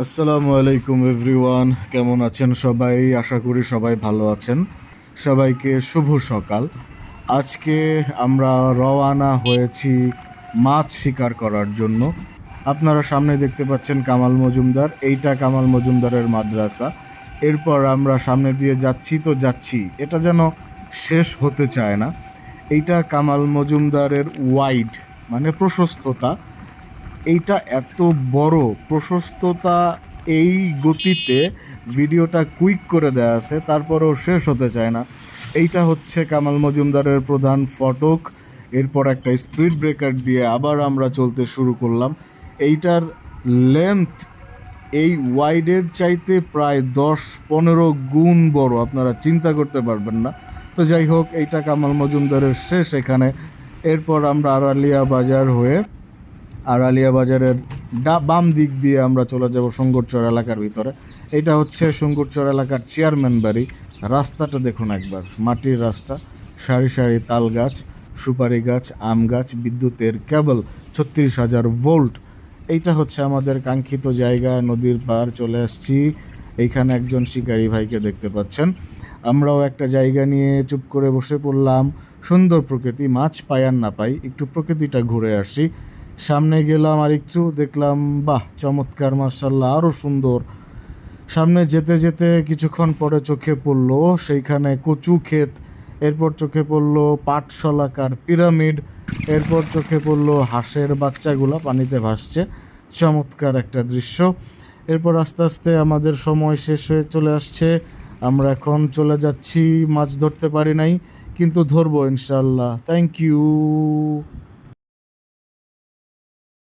আসসালামু আলাইকুম এভরিওয়ান, কেমন আছেন সবাই? আশা করি সবাই ভালো আছেন। সবাইকে শুভ সকাল। আজকে আমরা রওয়ানা হয়েছি মাছ শিকার করার জন্য। আপনারা সামনে দেখতে পাচ্ছেন কামাল মজুমদার। এইটা কামাল মজুমদারের মাদ্রাসা। এরপর আমরা সামনে দিয়ে যাচ্ছি তো যাচ্ছি। এটা যেন শেষ হতে চায় না। এইটা কামাল মজুমদারের ওয়াইড মানে প্রশস্ততা। এইটা এত বড় প্রশস্ততা এই গতিতে ভিডিওটা কুইক করে দেয়া আছে, তারপরেও শেষ হতে চায় না। এইটা হচ্ছে কামাল মজুমদারের প্রধান ফটক। এরপর একটা স্পিড ব্রেকার দিয়ে আবার আমরা চলতে শুরু করলাম। এইটার লেন্থ এই ওয়াইডের চাইতে প্রায় দশ পনেরো গুণ বড়, আপনারা চিন্তা করতে পারবেন না। তো যাই হোক, এইটা কামাল মজুমদারের শেষ এখানে। এরপর আমরা আড়ালিয়া বাজার হয়ে আড়ালিয়া বাজারের ডা বাম দিক দিয়ে আমরা চলে যাব সুঙ্গুরচর এলাকার ভিতরে। এটা হচ্ছে সুঙ্গুরচর এলাকার চেয়ারম্যান বাড়ি। রাস্তাটা দেখুন একবার, মাটির রাস্তা। সারি সারি তাল গাছ, সুপারি গাছ, আম গাছ, বিদ্যুতের কেবল, ছত্রিশ হাজার ভোল্ট। এইটা হচ্ছে আমাদের কাঙ্ক্ষিত জায়গা, নদীর পার চলে আসছি। এইখানে একজন শিকারী ভাইকে দেখতে পাচ্ছেন। আমরাও একটা জায়গা নিয়ে চুপ করে বসে পড়লাম। সুন্দর প্রকৃতি, মাছ পাই আর না পাই, একটু প্রকৃতিটা ঘুরে আসি। সামনে গেলাম আর একটু দেখলাম, বাহ, চমৎকার মার্শাল্লাহ আরও সুন্দর। সামনে যেতে যেতে কিছুক্ষণ পরে চোখে পড়ল, সেইখানে কচু ক্ষেত, এরপর চোখে পড়ল পাটশলাকার পিরামিড, এরপর চোখে পড়ল হাঁসের বাচ্চাগুলো পানিতে ভাসছে। চমৎকার একটা দৃশ্য। এরপর আস্তে আস্তে আমাদের সময় শেষ হয়ে চলে আসছে। আমরা এখন চলে যাচ্ছি, মাছ ধরতে পারি নাই, কিন্তু ধরবো ইনশাল্লাহ থ্যাংক ইউ